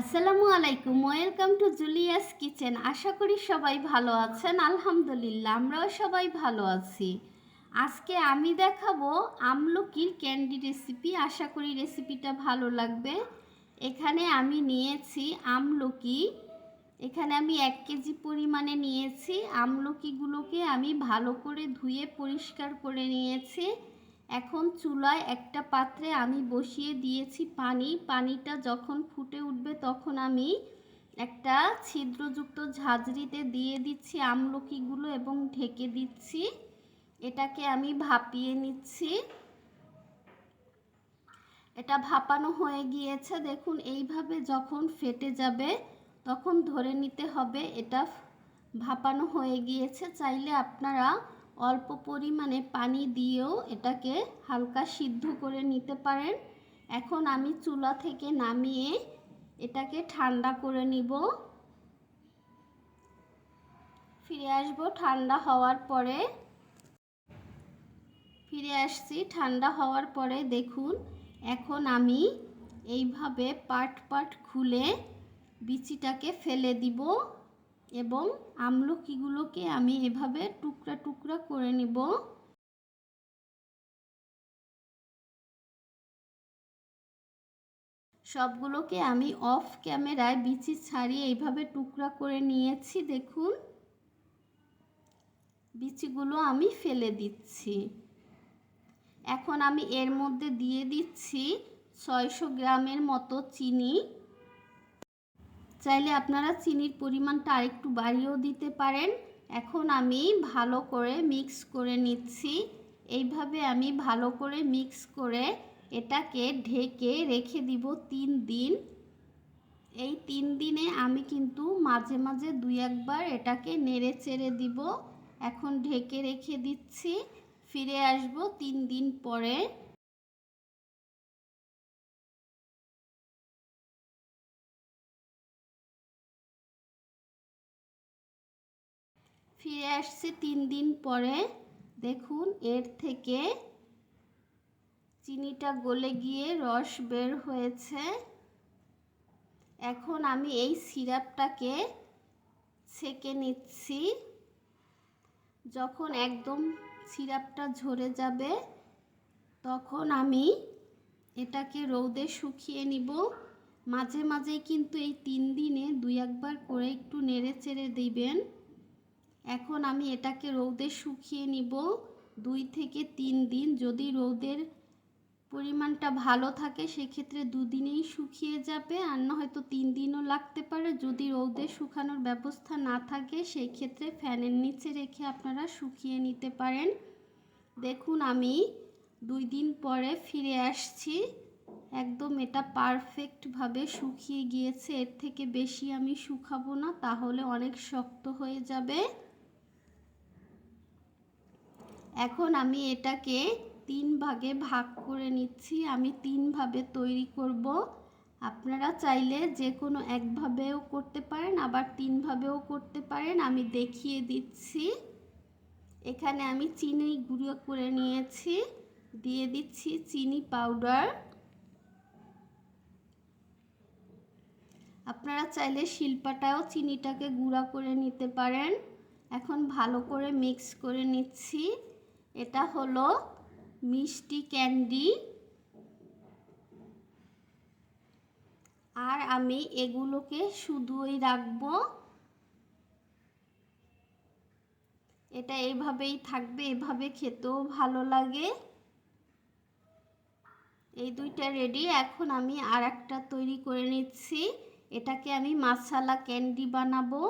আসসালামু আলাইকুম, welcome to Julius kitchen. আশা করি সবাই ভালো আছেন। আলহামদুলিল্লাহ, আমরাও সবাই ভালো আছি। আজকে আমি দেখাবো আমলকির ক্যান্ডি রেসিপি। আশা করি রেসিপিটা ভালো লাগবে। এখানে আমি নিয়েছি আমলকি। এখানে আমি এক কেজি পরিমাণে নিয়েছি। আমলকিগুলোকে আমি ভালো করে ধুয়ে পরিষ্কার করে নিয়েছি। এখন চুলায় একটা পাত্রে আমি বসিয়ে দিয়েছি পানি। পানিটা যখন ফুটে উঠবে তখন আমি একটা ছিদ্রযুক্ত ঝাঁঝরিতে দিয়ে দিচ্ছি আমলকিগুলো এবং ঢেকে দিচ্ছি। এটাকে আমি ভাপিয়ে নিচ্ছি। এটা ভাপানো হয়ে গিয়েছে। দেখুন, এইভাবে যখন ফেটে যাবে তখন ধরে নিতে হবে, এটা ভাপানো হয়ে গিয়েছে। চাইলে আপনারা অল্প পরিমাণে পানি দিয়েও এটাকে হালকা সিদ্ধ করে নিতে পারেন। এখন আমি চুলা থেকে নামিয়ে এটাকে ঠান্ডা করে নিব। ফিরে আসব ঠান্ডা হওয়ার পরে। ফিরে আসছি ঠান্ডা হওয়ার পরে দেখুন, এখন আমি এইভাবে পাট পাট খুলে বিচিটাকে ফেলে দিব। এবং আমলকিগুলোকে আমি এভাবে টুকরা টুকরা করে নিব। সবগুলোকে আমি অফ ক্যামেরায় বিচি ছাড়িয়ে এইভাবে টুকরা করে নিয়েছি, দেখুন। বিচিগুলো আমি ফেলে দিচ্ছি। এখন আমি এর মধ্যে দিয়ে দিচ্ছি ছয়শো গ্রামের মতো চিনি। চাইলে আপনারা চিনির পরিমাণটা আরেকটু বাড়িয়েও দিতে পারেন। এখন আমি ভালো করে মিক্স করে নিচ্ছি। এইভাবে আমি ভালো করে মিক্স করে এটাকে ঢেকে রেখে দিব তিন দিন। এই তিন দিনে আমি কিন্তু মাঝে মাঝে দুই একবার এটাকে নেড়ে চেড়ে দিব। এখন ঢেকে রেখে দিচ্ছি। ফিরে আসব তিন দিন পরে। ফিরে আসছে তিন দিন পরে। দেখুন, এর থেকে চিনিটা গলে গিয়ে রস বের হয়েছে। এখন আমি এই সিরাপটাকে ছেঁকে নিচ্ছি। যখন একদম সিরাপটা ঝরে যাবে, তখন আমি এটাকে রৌদে শুকিয়ে নিব। মাঝে মাঝে কিন্তু এই তিন দিনে দুই একবার করে একটু নেড়ে চেড়ে দিবেন। এখন আমি এটাকে রৌদে শুকিয়ে নিব দুই থেকে তিন দিন। যদি রৌদের পরিমাণটা ভালো থাকে, সেক্ষেত্রে দুদিনেই শুকিয়ে যাবে আর না হয়তো তিন দিনও লাগতে পারে। যদি রৌদে শুকানোর ব্যবস্থা না থাকে সেই ক্ষেত্রে ফ্যানের নিচে রেখে আপনারা শুকিয়ে নিতে পারেন। দেখুন, আমি দুই দিন পরে ফিরে আসছি। একদম এটা পারফেক্টভাবে শুকিয়ে গিয়েছে। এর থেকে বেশি আমি শুকাবো না, তাহলে অনেক শক্ত হয়ে যাবে। এখন আমি এটাকে তিন ভাগে ভাগ করে নিচ্ছি। আমি তিনভাবে তৈরি করব। আপনারা চাইলে যে কোনো একভাবেও করতে পারেন, আবার তিনভাবেও করতে পারেন। আমি দেখিয়ে দিচ্ছি। এখানে আমি চিনি গুঁড়ো করে নিয়েছি। দিয়ে দিচ্ছি চিনি পাউডার। আপনারা চাইলে শিল্পাটাও চিনিটাকে গুঁড়া করে নিতে পারেন। এখন ভালো করে মিক্স করে নিচ্ছি। এটা হলো মিষ্টি ক্যান্ডি। আর আমি এগুলোকে শুধুই রাখব। এটা এইভাবেই থাকবে, এভাবে খেতেও ভালো লাগে। এই দুইটা রেডি এখন আমি আর একটা তৈরি করে নিচ্ছি। এটাকে আমি মাসালা ক্যান্ডি বানাবো।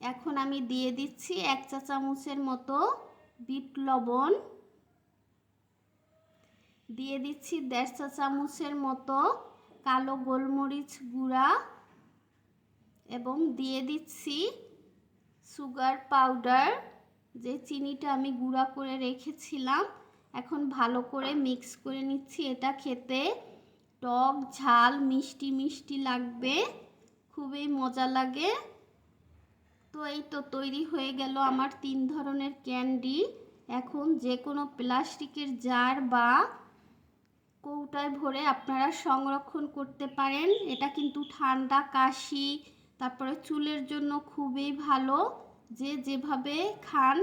এখন আমি দিয়ে দিচ্ছি এক চা চামচের মতো। বিট লবণ দিয়ে দিচ্ছি দেড় চা চামচের মতো কালো গোলমরিচ গুঁড়া এবং দিয়ে দিচ্ছি সুগার পাউডার। যে চিনিটা আমি গুঁড়া করে রেখেছিলাম, এখন ভালো করে মিক্স করে নিচ্ছি। এটা খেতে টক, ঝাল, মিষ্টি মিষ্টি লাগবে, খুবই মজা লাগে। তো এই তো তৈরি হয়ে গেল আমার তিন ধরনের ক্যান্ডি। এখন যে কোনো প্লাস্টিকের জার বা কৌটায় ভরে আপনারা সংরক্ষণ করতে পারেন। এটা কিন্তু ঠান্ডা, কাশি, তারপরে চুলের জন্য খুবই ভালো। যে যেভাবে খান